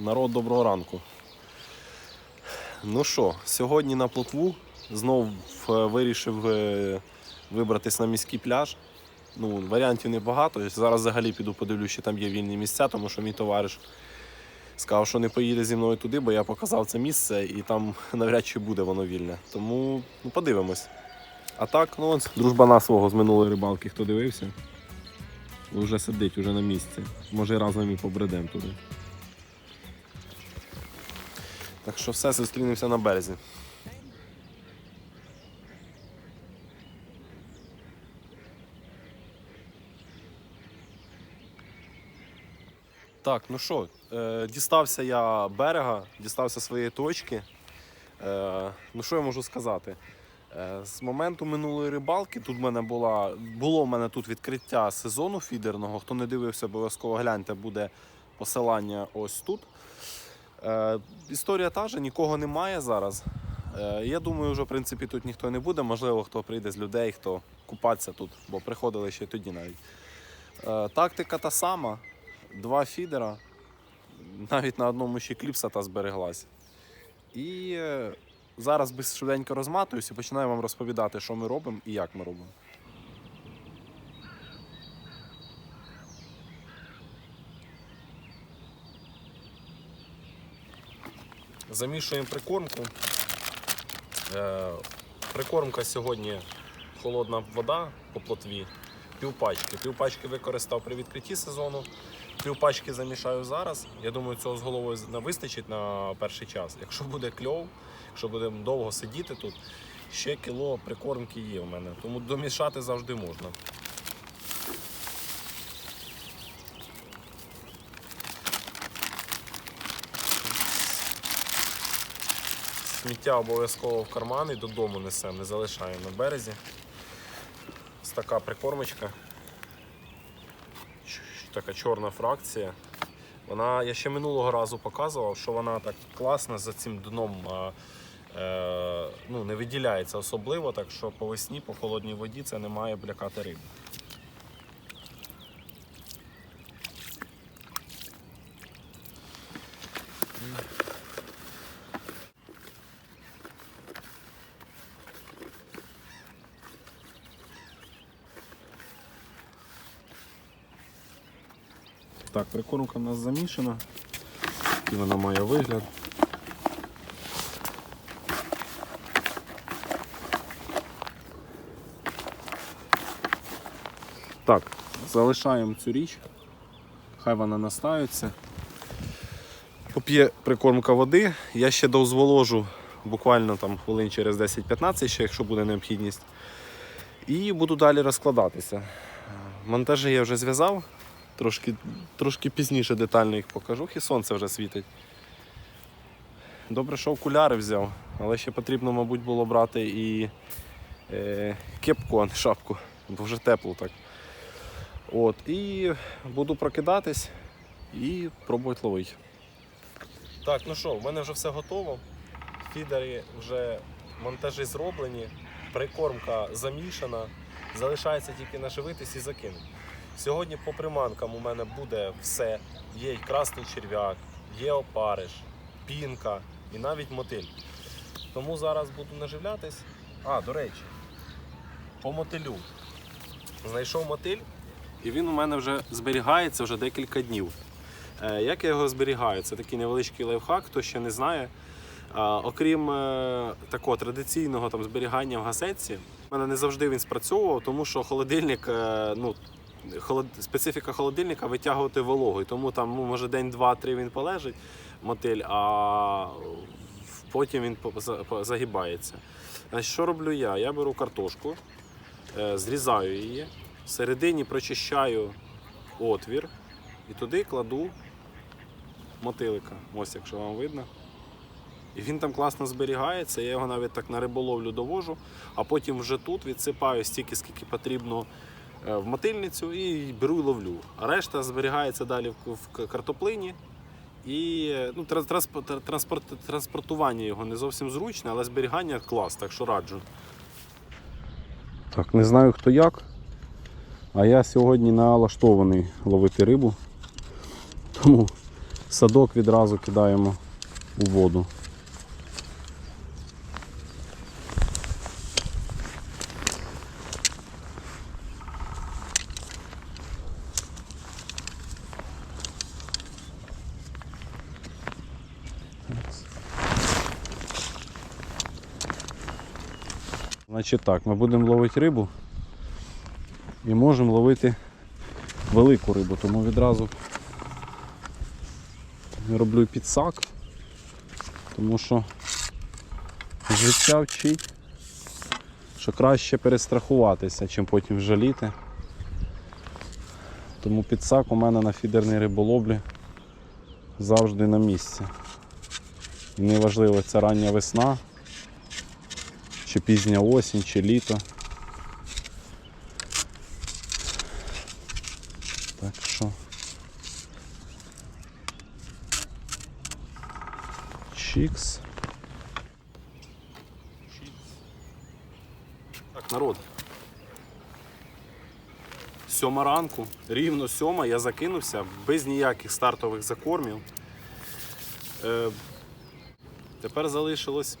Народ, доброго ранку. Ну що, сьогодні на плотву знов е, вирішив е, вибратись на міський пляж. Ну, варіантів небагато. Зараз взагалі піду подивлюсь, чи там є вільні місця, тому що мій товариш сказав, що не поїде зі мною туди, бо я показав це місце і там навряд чи буде воно вільне. Тому ну, подивимось. А так, ну от дружбана свого з минулої рибалки, хто дивився, вже сидить, вже на місці. Може разом і побредем туди. Так що все, зустрінемося на березі. Так, ну що, е, дістався я берега, дістався своєї точки. Е, ну що я можу сказати? Е, з моменту минулої рибалки тут в мене була, було в мене тут відкриття сезону фідерного. Хто не дивився, обов'язково гляньте, буде посилання ось тут. Е, історія та же, нікого немає зараз. Е, я думаю, вже в принципі тут ніхто не буде. Можливо, хто прийде з людей, хто купатися тут, бо приходили ще тоді навіть. Е, тактика та сама. Два фідера. Навіть на одному ще кліпса та збереглась. І зараз швиденько розматуюсь і починаю вам розповідати, що ми робимо і як ми робимо. Замішуємо прикормку. Е, Прикормка сьогодні холодна вода по плотві, півпачки. Півпачки використав при відкритті сезону. Півпачки замішаю зараз. Я думаю, цього з головою вистачить на перший час. Якщо буде кльов, якщо будемо довго сидіти тут, ще кіло прикормки є в мене. Тому домішати завжди можна. Сміття обов'язково в карман і додому несемо, не залишаємо на березі. Ось така прикормочка. Така чорна фракція. Вона, я ще минулого разу показував, що вона так класна за цим дном а, е, ну, не виділяється особливо, так що по весні, по холодній воді це не має блякати риби. Так, прикормка в нас замішана. І вона має вигляд. Так, залишаємо цю річ. Хай вона настається. Поп'є прикормка води. Я ще дозволожу буквально там хвилин через 10-15, ще якщо буде необхідність. І буду далі розкладатися. Монтажі я вже зв'язав. Трошки, трошки пізніше детально їх покажу, і сонце вже світить. Добре, що окуляри взяв, але ще потрібно, мабуть, було брати і е, кепку, а не шапку, бо вже тепло так. От, і буду прокидатись і пробувати ловити. Так, ну що, в мене вже все готово. Фідери вже монтажі зроблені, прикормка замішана. Залишається тільки наживитись і закинути. Сьогодні по приманкам у мене буде все. Є й красний черв'як, є опариш, пінка і навіть мотиль. Тому зараз буду наживлятись. А, до речі, по мотилю. Знайшов мотиль, і він у мене вже зберігається вже декілька днів. Е, Як я його зберігаю? Це такий невеличкий лайфхак, хто ще не знає. Окрім е, такого традиційного там, зберігання в гасетці, в мене не завжди він спрацьовував, тому що холодильник, е, ну, холод... специфіка холодильника витягувати вологу. І тому там ну, може день, два-три він полежить, мотиль, а потім він загибається. Значить, що роблю я? Я беру картошку, е, зрізаю її, всередині прочищаю отвір і туди кладу мотилика. Ось якщо вам видно. І він там класно зберігається, я його навіть так на риболовлю довожу, а потім вже тут відсипаю стільки, скільки потрібно в мотильницю і беру і ловлю. А решта зберігається далі в- картоплині. І е, ну, транспорт, транспортування його не зовсім зручне, але зберігання клас, так що раджу. Так, не знаю хто як. А я сьогодні налаштований ловити рибу. Тому садок відразу кидаємо у воду. Значить так, ми будемо ловити рибу і можемо ловити велику рибу, тому відразу роблю підсак, тому що життя вчить, що краще перестрахуватися, чим потім жаліти. Тому підсак у мене на фідерній риболовлі завжди на місці. І неважливо, це рання весна, чи пізня осінь, чи літо. Так що. Чікс. Так, народ. Сьома ранку, рівно сьома, я закинувся без ніяких стартових закормів. Е, тепер залишилось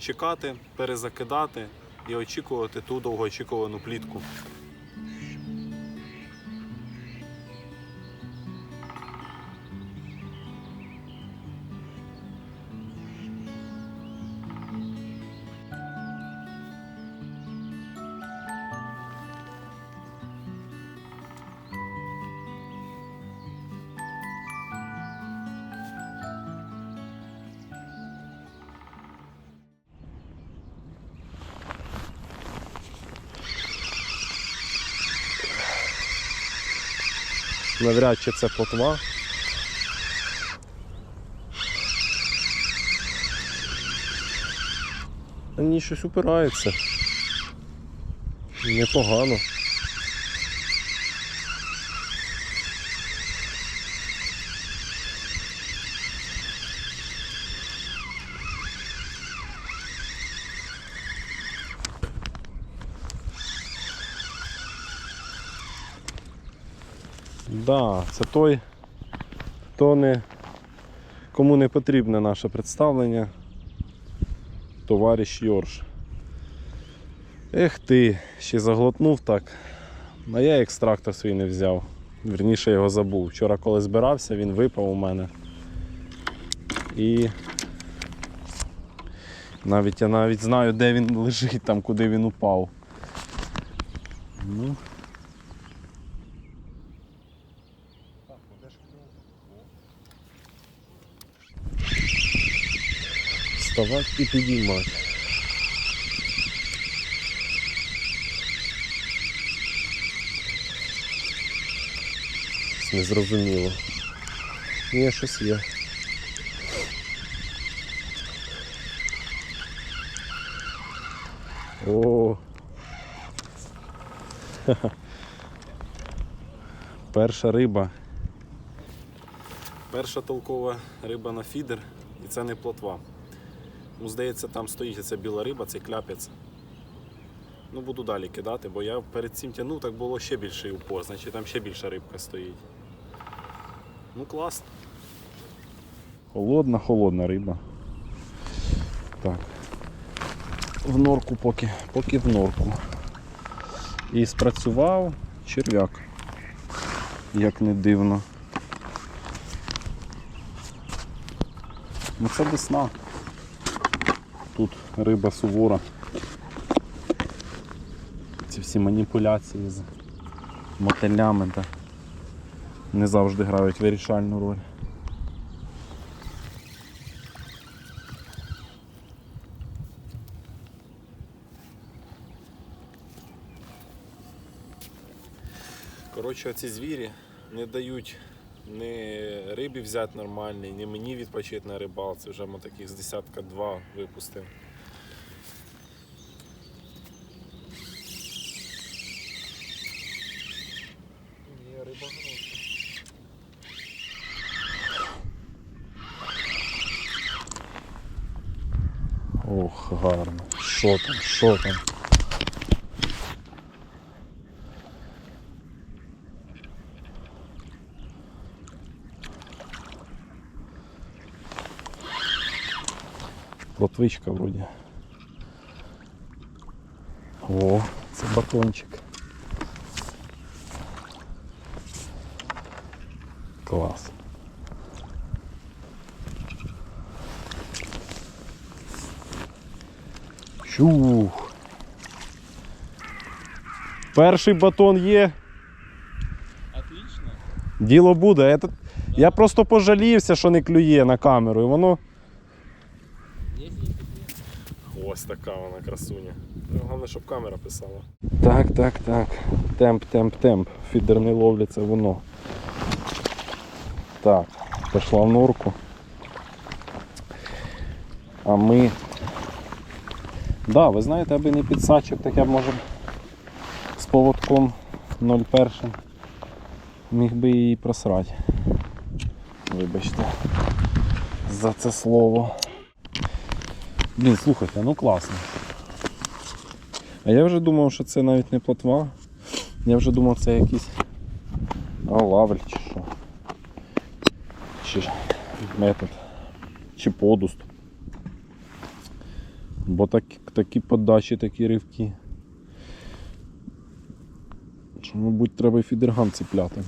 чекати, перезакидати і очікувати ту довгоочікувану плітку. Навряд чи це плотва. Мені щось упирається. Непогано. Да, це той, хто не, кому не потрібне наше представлення. Товариш Йорш. Ех ти, ще заглотнув так. А я екстрактор свій не взяв. Вірніше його забув. Вчора, коли збирався, він випав у мене. І навіть я навіть знаю, де він лежить, там, куди він упав. Ну, вставати і підіймати. Незрозуміло. Ні, щось є. О. Перша риба. Перша толкова риба на фідер, і це не плотва. Ну, здається, там стоїть ця біла риба, цей кляпець. Ну, буду далі кидати, бо я перед цим тягнув, так було ще більший упор, значить там ще більша рибка стоїть. Ну клас. Холодна, холодна риба. Так. В норку поки, поки в норку. І спрацював черв'як. Як не дивно. Ну це десна. Тут риба сувора. Ці всі маніпуляції з мотилями та не завжди грають вирішальну роль. Коротше, ці звірі не дають ні рибі взяти нормальний, ні мені відпочити на рибалці. Вже ми таких з десятка два випустив. Ні, риба хороша. Ох, гарно. Що там, що там? Плотвичка вроді. О, це батончик. Клас. Чух. Перший батон є. Отлично. Діло буде. Этот... Я просто пожалівся, що не клює на камеру, і воно. Ось така вона красуня. Головне, щоб камера писала. Так, так, так. Темп, темп, темп. Фідер не ловлять, це воно. Так, пішла в норку. А ми. Да, ви знаєте, аби не підсачок, так я б може з поводком 01 міг би її просрати. Вибачте за це слово. Блін, слухайте, ну класно. А я вже думав, що це навіть не плотва. Я вже думав, це якийсь алавль чи що. Чи метод. Чи подуст. Бо так, такі подачі, такі ривки. Що, мабуть, треба і фідергам цепляти.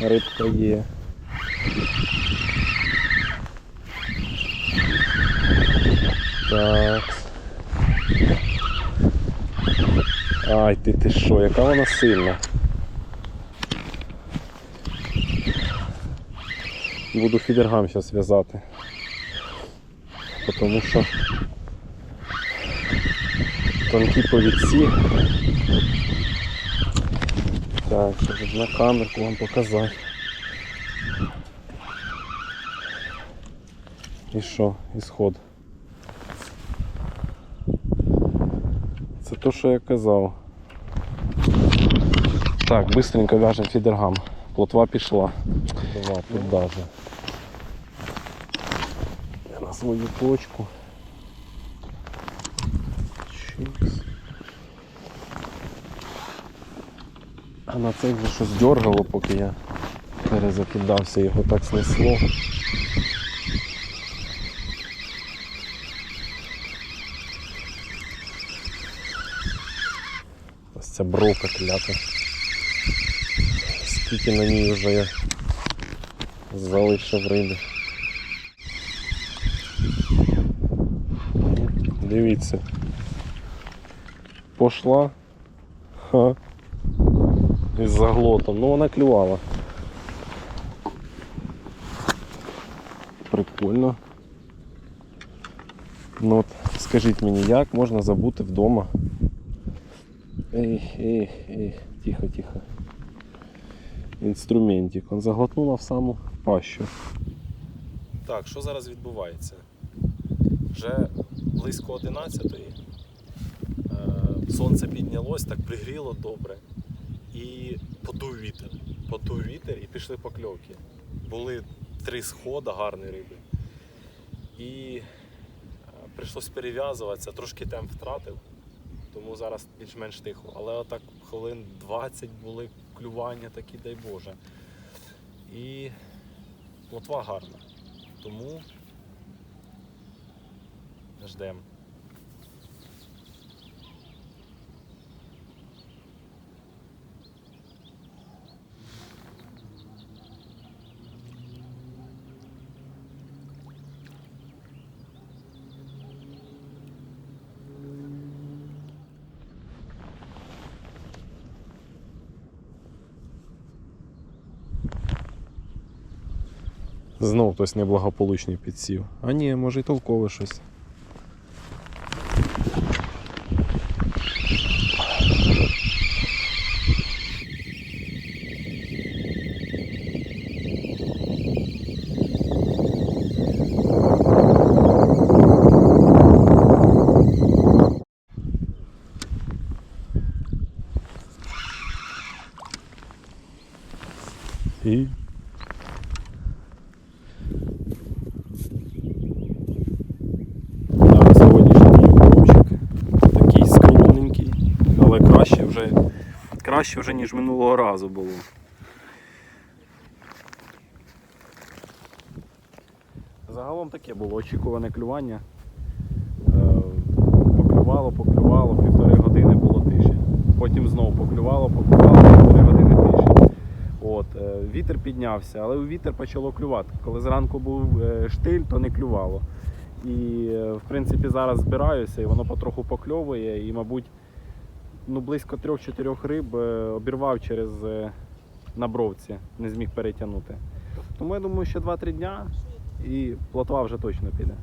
Рибка є. Так. Ай, ти ти що, яка вона сильна. Буду фідергам зараз в'язати. Тому що тонкі повідці. Так, щоб на камерку вам показати. І що, ісход. Це то, що я казав. Так, быстренько вяжемо фідергам. Плотва пішла. Два тут даже. Я на свою точку. А на цей вже щось дергало, поки я перезакидався, його так снесло. Ось ця бровка клята. Скільки на ній вже я залишив риби. Дивіться. Пошла. Ха. Із заглотом. Ну вона клювала. Прикольно. Ну от, скажіть мені, як можна забути вдома? Ей, ей, ей, тихо, тихо. Інструментик. Он заглотнула в саму пащу. Так, що зараз відбувається? Вже близько 11-ї. Е, Сонце піднялось, так пригріло добре. І подув вітер. Подув вітер і пішли покльовки. Були три схода гарної риби. І е, прийшлось перев'язуватися, трошки темп втратив, тому зараз більш-менш тихо. Але отак хвилин 20 були клювання такі, дай Боже. І плотва гарна. Тому ждемо. Знов хтось неблагополучний підсів. А ні, може й толкове щось. Краще вже, ніж минулого разу було. Загалом таке було очікуване клювання. Е, Поклювало, поклювало, півтори години було тиші. Потім знову поклювало, поклювало, півтори години тиші. От, е, вітер піднявся, але у вітер почало клювати. Коли зранку був е, штиль, то не клювало. І в принципі зараз збираюся і воно потроху покльовує. І, мабуть, ну, близько трьох-чотирьох риб е, обірвав через набровці, на бровці, не зміг перетягнути. Тому я думаю, ще 2-3 дня і плотва вже точно піде.